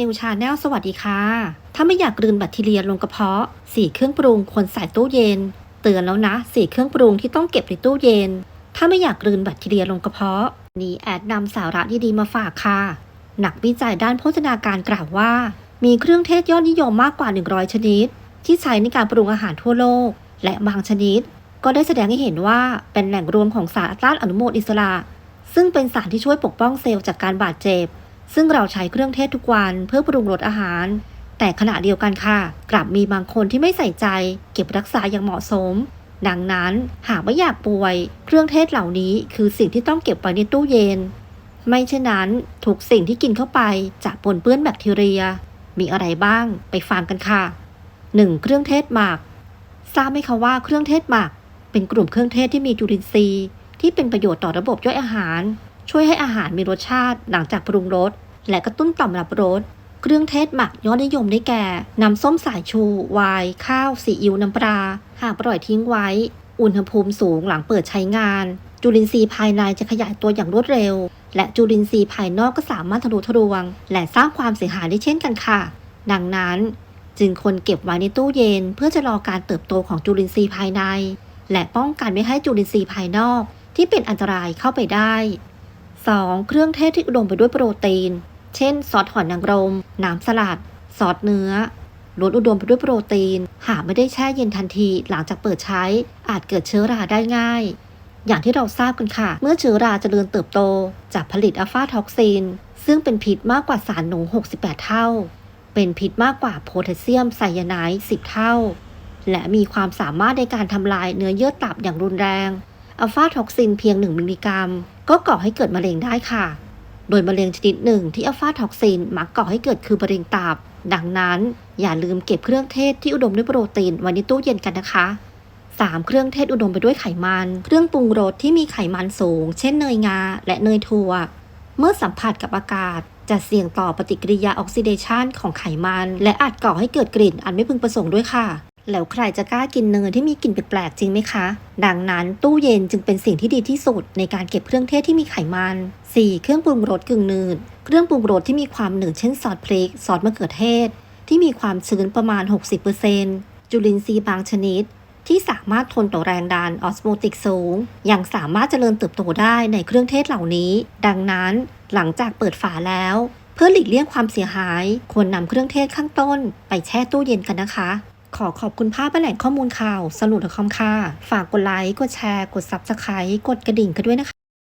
นิวชาแนลสวัสดีค่ะ ถ้าไม่อยากกลืนแบคทีเรียลงกระเพาะ สี่เครื่องปรุงควรใส่ตู้เย็น เตือนแล้วนะ สี่เครื่องปรุงที่ต้องเก็บในตู้เย็น ถ้าไม่อยากกลืนแบคทีเรียลงกระเพาะ นี่แอดนำสาระดีๆมาฝากค่ะ หนักวิจัยด้านโภชนาการกล่าวว่า มีเครื่องเทศยอดนิยมมากกว่า 100 ชนิด ที่ใช้ในการปรุงอาหารทั่วโลก และบางชนิด ก็ได้แสดงให้เห็นว่าเป็นแหล่งรวมของสารต้านอนุมูลอิสระ ซึ่งเป็นสารที่ช่วยปกป้องเซลล์จากการบาดเจ็บ ซึ่งเราใช้เครื่องเทศทุกวันเพื่อปรุงรสอาหาร แต่ขณะเดียวกันค่ะ กลับมีบางคนที่ไม่ใส่ใจ เก็บรักษาอย่างเหมาะสม ดังนั้นหากไม่อยากป่วย เครื่องเทศเหล่านี้คือสิ่งที่ต้องเก็บไว้ในตู้เย็น ไม่เช่นนั้นทุกสิ่งที่กินเข้าไปจะปนเปื้อนแบคทีเรีย มีอะไรบ้างไปฟังกันค่ะ 1. เครื่องเทศหมักทราบไหมคะว่าเครื่องเทศหมัก เป็นกลุ่มเครื่องเทศที่มีจุลินทรีย์ ที่เป็นประโยชน์ต่อระบบย่อยอาหาร ช่วยให้อาหารมีรสชาติหลังจากปรุงรสและกระตุ้นต่อมรับรสเครื่องเทศหมักยอดนิยมได้แก่ น้ำส้มสายชู ไวน์ข้าวซีอิ๊วน้ำปลาหากปล่อยทิ้งไว้ อุณหภูมิสูงหลังเปิดใช้งาน จุลินทรีย์ภายในจะขยายตัวอย่างรวดเร็ว และจุลินทรีย์ภายนอกก็สามารถทะลุทะลวง และสร้างความเสียหายได้เช่นกันค่ะ ดังนั้นจึงควรเก็บไว้ในตู้เย็น เพื่อจะรอการเติบโตของจุลินทรีย์ภายใน และป้องกันไม่ให้จุลินทรีย์ภายนอก ที่เป็นอันตรายเข้าไปได้ 2. เครื่องเทศที่อุดมไปด้วยโปรตีน เช่น ซอสหอยนางรม น้ำสลัด ซอสเนื้อล้วนอุดมไปด้วยโปรตีน หากไม่ได้แช่เย็นทันทีหลังจากเปิดใช้ อาจเกิดเชื้อราได้ง่าย อย่างที่เราทราบกันค่ะ เมื่อเชื้อราเจริญเติบโตจะผลิตอัลฟาท็อกซิน ซึ่งเป็นพิษมากกว่าสารหนู 68 เท่า เป็นพิษมากกว่าโพแทสเซียมไซยาไนด์10 เท่า และมีความสามารถในการทำลายเนื้อเยื่อตับอย่างรุนแรงอัลฟาท็อกซินเพียง 1 มิลลิกรัม ก็ก่อให้เกิดมะเร็งได้ค่ะ โดยมะเร็งชนิดหนึ่งที่อัลฟาท็อกซินมักก่อให้เกิดคือมะเร็งตับ ดังนั้นอย่าลืมเก็บเครื่องเทศที่อุดมด้วยโปรตีนไว้ในตู้เย็นกันนะคะ 3. เครื่องเทศอุดมไปด้วยไขมัน เครื่องปรุงรสที่มีไขมันสูง เช่นเนยงา และเนยถั่ว เมื่อสัมผัสกับอากาศ จะเสี่ยงต่อปฏิกิริยาออกซิเดชันของไขมัน และอาจก่อให้เกิดกลิ่นอันไม่พึงประสงค์ด้วยค่ะ แล้วใครจะกล้ากินเนยที่มีกลิ่นแปลกๆจริงไหมคะ ดังนั้นตู้เย็นจึงเป็นสิ่งที่ดีที่สุดในการเก็บเครื่องเทศที่มีไขมัน 4. เครื่องปรุงรสกึ่งหนืด เครื่องปรุงรสที่มีความหนืดเช่นซอสพริก ซอสมะเขือเทศ ที่มีความชื้นประมาณ 60%จุลินทรีย์บางชนิด ที่สามารถทนต่อแรงดันออสโมติกสูง ยังสามารถเจริญเติบโตได้ในเครื่องเทศเหล่านี้ ดังนั้นหลังจากเปิดฝาแล้ว เพื่อหลีกเลี่ยงความเสียหาย ควรนำเครื่องเทศข้างต้น ไปแช่ตู้เย็นกันนะคะ ขอขอบคุณภาพแหล่งข้อมูลข่าวสรุปคอมค่ะ ฝากกดไลค์ กดแชร์ กด Subscribe กดกระดิ่งกันด้วยนะคะ